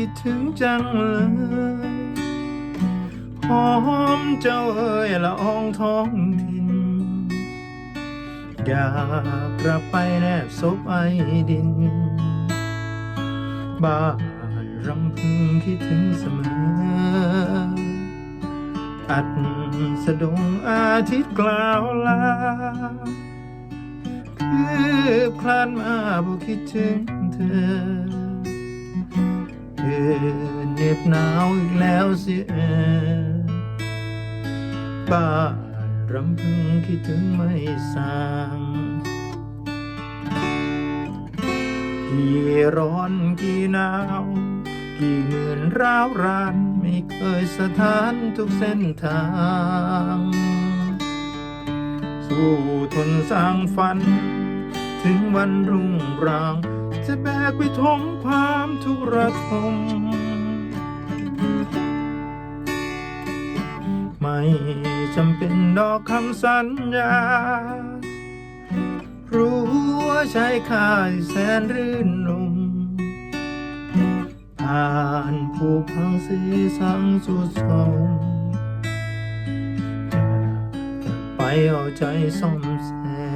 คิดถึงจังเลยหอมเจ้าเอ๋ยละอองท้องถิ่น อยากกลับไปแนบซบไอดิน บ้านรำพึงคิดถึงเสมอ อัดสะดงอาทิตย์กล่าวลาคืบคลานมาบุคิดถึงเธอ เธอเหน็บหนาวอีกแล้วเสียบ้านรำพึงคิดถึงไม่สางกี่ร้อนกี่หนาว กี่หมื่นร้าวราน ไม่เคยสถานทุกเส้นทาง สู้ทนสร้างฝัน ถึงวันรุ่งราง จะแบกไปทมความทุกข์ระทม ไม่จำเป็นดอกคำสัญญา รู้ว่าใช้ค่าที่แสนรื่นรมผ่านผู้พังสีสังสุดสมไปเอาใจซ่อมแซม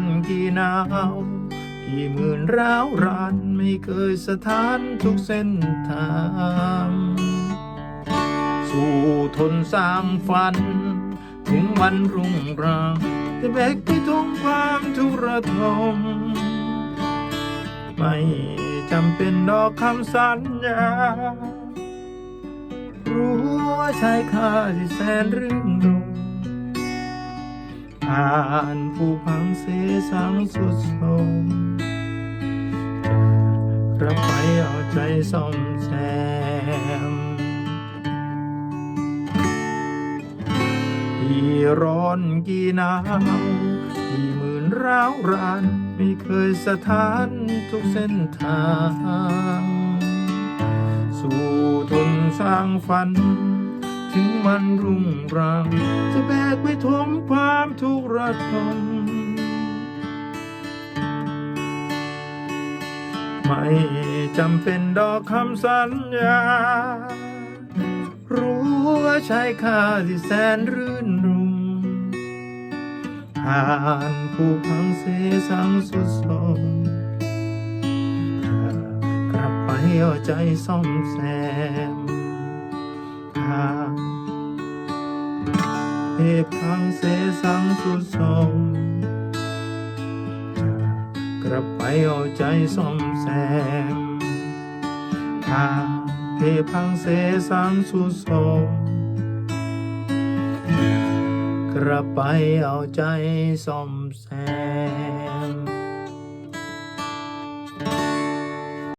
ร้อนกี่หนาว กี่หมื่นร้าวรานไม่เคยสถานทุกเส้นทาง สู้ทนสร้างฝัน ถึงวันรุ่งรางจะแบกไปทงความทุกข์ระทมไม่จำเป็นดอกคำสัญญา รู้ว่าใช้ค่าที่แสนรื่นรมานผู้พังเสสังสุดโทรมจะกลับไปเอาใจซ่อมแซมกี่ร้อนกี่หนาวกี่หมื่นร้าวรานไม่เคยสถานทุกเส้นทาง สู้ทนสร้างฝัน ถึงวันรุ่งรางจะแบกไปทมความทุกข์ระทมไม่จำเป็นดอกคำสัญญา รู้ว่าใช้ค่าที่แสนรื่นรมผ่านผู้พังเสสังสุดโทรมกลับไปเอาใจซ่อมแซม เทพังเสสังสุดสมกระไปเอาใจซ่อมแซมทางเทพังเสสังสุดสมกระไปเอาใจซ่อมแซม